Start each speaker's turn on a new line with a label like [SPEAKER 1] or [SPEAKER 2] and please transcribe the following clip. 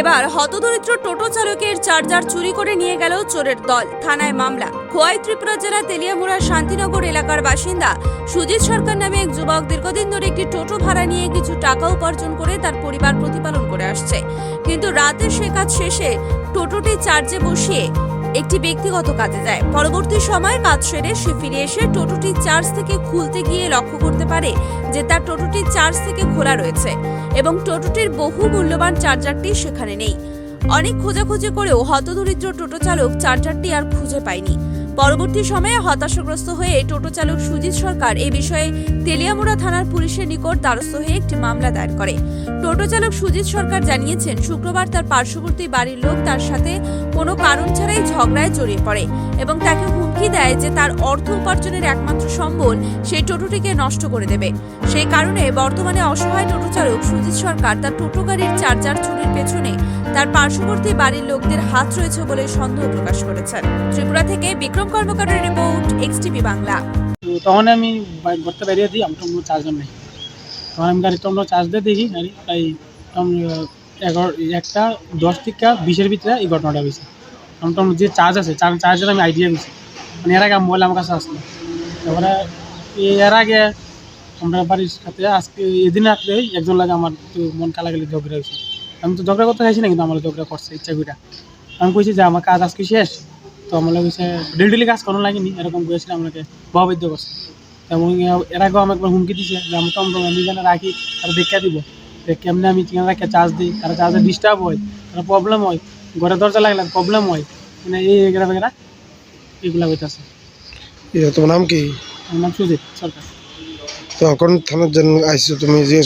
[SPEAKER 1] এবার হতদরিদ্র টোটো চালকের চার্জার চুরি করে নিয়ে গেল চোরের দল। থানায় মামলা। খোয়াই ত্রিপুরা জেলা তেলিয়ামুড়া শান্তিনগর এলাকার বাসিন্দা সুজিত সরকার নামে এক যুবক দীর্ঘদিন ধরে একটি টোটো ভাড়া নিয়ে কিছু টাকা উপার্জন করে তার পরিবার প্রতিপালন করে আসছে। কিন্তু রাতে সে কাজ শেষে টোটোটি চার্জে বসিয়ে একটি ব্যক্তিগত কাজে যায়। পরবর্তী সময়ে কাজ সেরে সে ফিরে এসে টোটোটি চার্জ থেকে খুলতে গিয়ে লক্ষ্য করতে পারে যে তার টোটোটি চার্জ থেকে খোলা রয়েছে এবং টোটোটির বহু মূল্যবান চার্জারটি সেখানে নেই। অনেক খোঁজাখুঁজি করেও হতদরিদ্র টোটো চালক চার্জারটি আর খুঁজে পায়নি। পরবর্তী সময়ে হতাশাগ্রস্ত হয়ে টোটো চালক সুজিত সরকার এ বিষয়ে তেলিয়ামুড়া থানার পুলিশের নিকট দ্বারস্থ হয়ে একটি মামলা দায়ের করে। টোটো চালক সুজিত সরকার জানিয়েছেন, শুক্রবার তার পার্শ্ববর্তী বাড়ির লোক তার সাথে কোনো কারণ ছাড়াই ঝগড়ায় জড়িয়ে পড়ে এবং তাকে হুমকি দেয় যে তার অর্থ উপার্জনের একমাত্র সম্বল সেই টোটোটিকে নষ্ট করে দেবে। সেই কারণে বর্তমানে অসহায় টোটো চালক সুজিত সরকার তার টোটো গাড়ির চার্জার চুরির পেছনে তার পার্শ্ববর্তী বাড়ির লোকদের হাত রয়েছে বলে সন্দেহ প্রকাশ করেছেন। ত্রিপুরা থেকে বিক্রম কর্মকারের রিপোর্ট এক্সটিভি বাংলা।
[SPEAKER 2] তো তখন আমি করতে বেরিয়ে দিই আমার টমটো চার্জার নেই। তখন আমি গাড়ি টমটো চার্জ দিয়ে দেখি গাড়ি প্রায় এগারো একটা, দশ থেকে বিশের ভিতরে এই ঘটনাটা হয়েছে। আমার টমটো যে চার্জ আছে চার্জ চার্জের আমি আইডিয়া দিয়েছি মানে এর আগে মোবাইল আমার কাছে আসলো। তারপরে এর আগে আমরা বাড়ির সাথে, আজকে এদিন রাত্রে একজন লাগে আমার একটু মন কালাগালি ঝগড়া হয়েছে। আমি তো ঝগড়া করতে চাইছি না, কিন্তু আমার ঝগড়া করছে ইচ্ছা করে আমি কইছি যে আমার কাজ আজকে শেষ। তো আমার লাগে ডেলি ডেলি কাজ করানো লাগেনি। এরকম করেছিলাম আমাকে প্রভাবিত করছে এবং এর আগেও আমাকে একবার হুমকি দিছে যে আমি টমটম আমি যেন রাখি তারা দেখা দিব। যে কেমনে আমি চিকেন রাখে চার্জ দিই? তারা চার্জে ডিস্টার্ব হয় তারা প্রবলেম হয় ঘরে দরজা লাগলে প্রবলেম হয়। মানে এই এগুলা বেগেরা এগুলা হইতেছে।
[SPEAKER 3] তোমার নাম কি?
[SPEAKER 2] আমার নাম সুজিত সরকার।
[SPEAKER 3] তো এখন থানার জন্য আইসো তুমি জিজ্ঞেস